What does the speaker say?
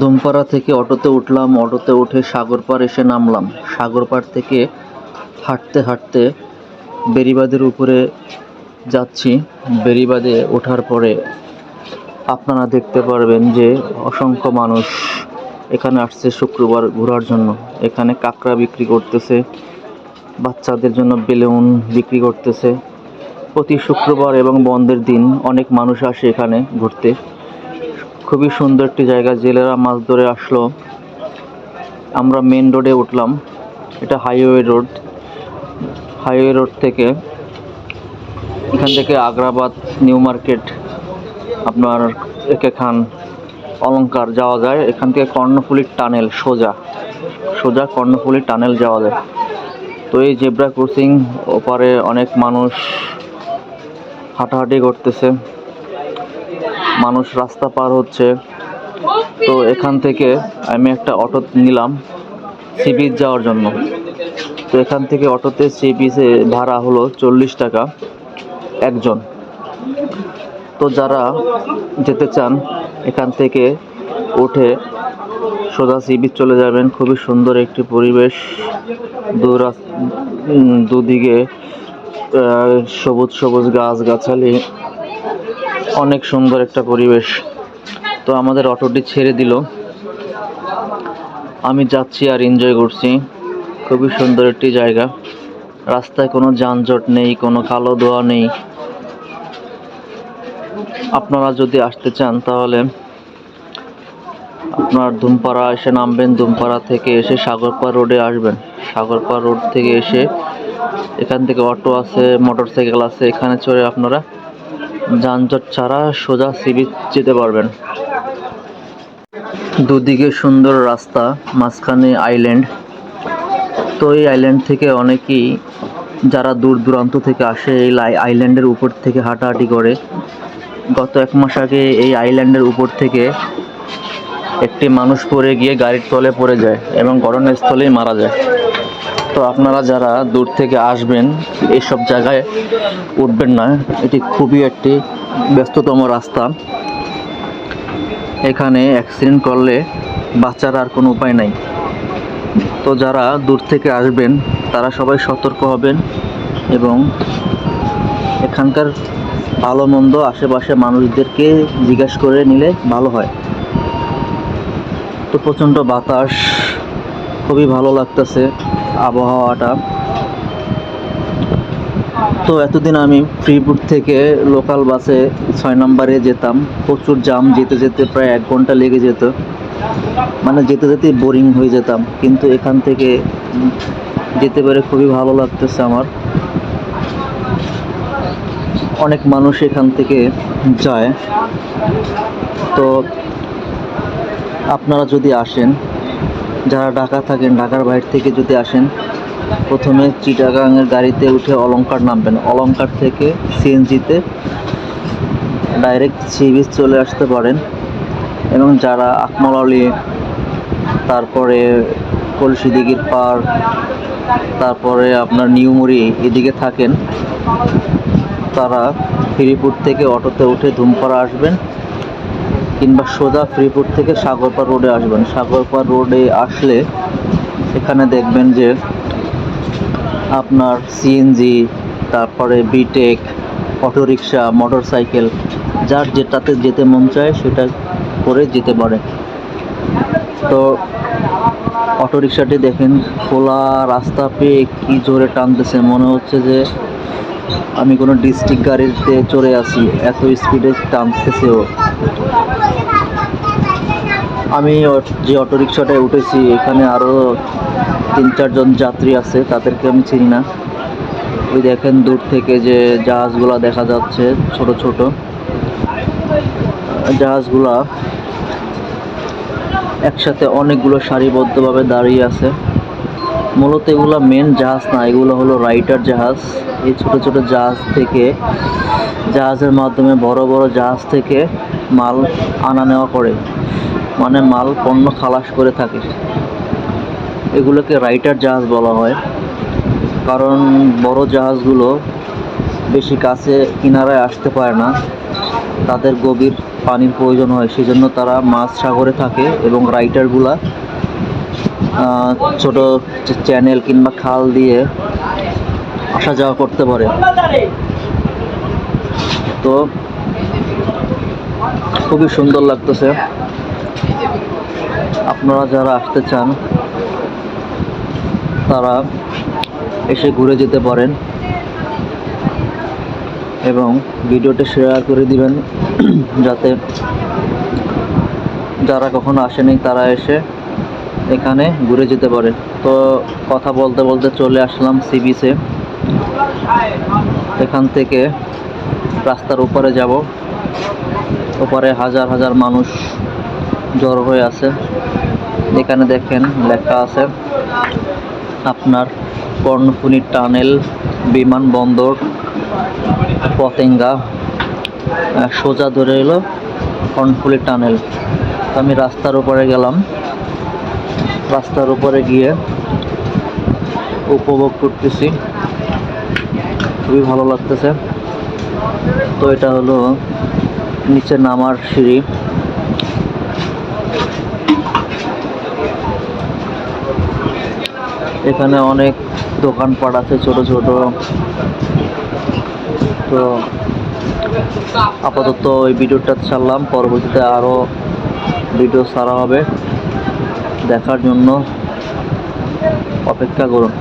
ধুমপাড়া থেকে অটোতে উঠলাম, অটোতে উঠে সাগরপাড় এসে নামলাম। সাগরপাড় থেকে হাঁটতে হাঁটতে বেড়িবাঁধের উপরে যাচ্ছি। বেরিবাদে ওঠার পরে আপনারা দেখতে পারবেন যে অসংখ্য মানুষ এখানে আসছে শুক্রবার ঘোরার জন্য। এখানে কাঁকড়া বিক্রি করতেছে, বাচ্চাদের জন্য বেলুন বিক্রি করতেছে। প্রতি শুক্রবার এবং বন্ধের দিন অনেক মানুষ আসে এখানে ঘুরতে। খুবই সুন্দর একটি জায়গা। জেলেরা মাছ ধরে আসলো। আমরা মেন রোডে উঠলাম। এটা হাইওয়ে রোড হাইওয়ে রোড থেকে এখান থেকে আগ্রাবাদ নিউ মার্কেট আপনার একে খান, অলংকার যাওয়া যায়। এখান থেকে কর্ণফুলির টানেল সোজা। সোজা কর্ণফুলির টানেল যাওয়া যায়। তো এই জেব্রা ক্রসিং ওপারে অনেক মানুষ হাঁটাহাঁটি করতেছে। মানুষ রাস্তা পার হচ্ছে। তো এখান থেকে আমি একটা অটো নিলাম সি বিচ যাওয়ার জন্য। তো এখান থেকে অটোতে সি বিচে ভাড়া হলো চল্লিশ টাকা একজন। তো যারা যেতে চান, এখান থেকে উঠে সোজা সি বিচ চলে যাবেন। খুবই সুন্দর একটি পরিবেশ। দুদিকে সবুজ সবুজ গাছ গাছালি অনেক সুন্দর একটা পরিবেশ। তো আমাদের অটোটি ছেড়ে দিল। আমি যাচ্ছি আর এনজয় করছি। খুবই সুন্দর একটি জায়গা। রাস্তায় কোনো যানজট নেই, কোনো কালো ধোয়া নেই। আপনারা যদি আসতে চান তাহলে আপনার ধুমপাড়া এসে নামবেন। ধুমপাড়া থেকে এসে সাগরপাড় রোডে আসবেন। সাগরপাড় রোড থেকে এসে এখান থেকে অটো আছে মোটর সাইকেল আছে, এখানে চড়ে আপনারা যানজট ছাড়া সোজা সিবিচ যেতে পারবেন। দুদিকে সুন্দর রাস্তা, মাঝখানে আইল্যান্ড তো এই আইল্যান্ড থেকে অনেকেই যারা দূর দূরান্ত থেকে আসে, এই আইল্যান্ডের উপর থেকে হাঁটাহাঁটি করে। গত এক মাস আগে এই আইল্যান্ডের উপর থেকে একটি মানুষ পড়ে গিয়ে গাড়ির তলে পড়ে যায় এবং ঘটনাস্থলেই মারা যায়। তো আপনারা যারা দূর থেকে আসবেন এইসব জায়গায় উঠবেন না। এটি খুবই একটি ব্যস্ততম রাস্তা। এখানে অ্যাক্সিডেন্ট করলে বাঁচার আর কোনো উপায় নাই। তো যারা দূর থেকে আসবেন, তারা সবাই সতর্ক হবেন এবং এখানকার ভালো মন্দ আশেপাশে মানুষদেরকে জিজ্ঞাসা করে নিলে ভালো হয়। তো প্রচণ্ড বাতাস, খুবই ভালো লাগতেছে। আবহাওয়াটা। তো এতদিন আমি ফ্রিপুর থেকে লোকাল বাসে ছয় নম্বরে যেতাম। প্রচুর জাম যেতে যেতে প্রায় এক ঘণ্টা লেগে যেত। মানে যেতে যেতে বোরিং হয়ে যেতাম। কিন্তু এখান থেকে যেতে পেরে খুবই ভালো লাগতেছে আমার। অনেক মানুষ এখান থেকে যায়। তো আপনারা যদি আসেন যারা ঢাকা থাকেন, ঢাকার বাইরে থেকে যদি আসেন, প্রথমে চিটাগাংয়ের গাড়িতে উঠে অলংকার নামবেন। অলঙ্কার থেকে সিএনজিতে ডাইরেক্ট সি বিচ চলে আসতে পারেন। এবং যারা আকমলালি তারপরে কলসি দিঘির পার, তারপরে আপনার নিউমুড়ি এদিকে থাকেন, তারা ফ্রিপুর থেকে অটোতে উঠে ধুমপাড়া আসবেন। কিংবা সোজা ফ্রিপুর থেকে সাগরপাড় রোডে আসবেন। সাগরপাড় রোডে আসলে এখানে দেখবেন যে আপনার সিএনজি তারপরে বিটেক অটোরিকশা মোটর সাইকেল যার যেটাতে যেতে মন চায় সেটা করে যেতে পারে। তো অটোরিকশাটি দেখেন, খোলা রাস্তা পেয়ে কি জোরে টানতেছে, মনে হচ্ছে যে আমি কোনো ডিস্ট্রিক্ট গাড়িতে চড়ে আছি এত স্পিডে টানতেছেও আমি যে অটোরিকশাটায় উঠেছি, এখানে আরও তিন চারজন যাত্রী আছে, তাদেরকে আমি চিনি না। ওই দেখেন দূর থেকে যে জাহাজগুলা দেখা যাচ্ছে, ছোট ছোট। জাহাজগুলা একসাথে অনেকগুলো সারিবদ্ধভাবে দাঁড়িয়ে আছে। মূলত এগুলো মেন জাহাজ না এগুলো হলো রাইটার জাহাজ। এই ছোট ছোট জাহাজ থেকে জাহাজের মাধ্যমে বড় বড় জাহাজ থেকে মাল আনা নেওয়া করে। মানে মাল পণ্য খালাস করে থাকে। এগুলোকে রাইটার জাহাজ বলা হয়। কারণ বড় জাহাজগুলো বেশি কাছে কিনারায় আসতে পারে না। তাদের গভীর পানির প্রয়োজন হয় সেজন্য তারা মাছ সাগরে থাকে এবং রাইডারগুলা আহ, ছোট চ্যানেল কিংবা খাল দিয়ে আসা যাওয়া করতে পারে। তো খুবই সুন্দর লাগতেছে। আপনারা যারা আসতে চান, তারা এসে ঘুরে যেতে পারেন এবং ভিডিওটি শেয়ার করে দিবেন, যাতে যারা কখনো আসেনি তারা এসে এখানে ঘুরে যেতে পারে। তো কথা বলতে বলতে চলে আসলাম সি বিচে এখান থেকে রাস্তার উপরে যাব। ওপারে হাজার হাজার মানুষ জড়ো হয়ে আছে। এখানে দেখেন লেখা আছে, আপনার কর্ণফুলি টানেল, বিমানবন্দর, পতেঙ্গা সোজা ধরে এলো কর্ণফুলি টানেল। আমি রাস্তার উপরে গেলাম। রাস্তার উপরে গিয়ে উপভোগ করতেছি। খুবই ভালো লাগতেছে। তো এটা হলো নিচে নামার সিঁড়ি। এখানে অনেক দোকানপাট আছে ছোট ছোট। তো আপাতত এই ভিডিওটা ছাড়লাম। পরবর্তীতে আরও ভিডিও ছাড়া হবে। দেখার জন্য অপেক্ষা করুন।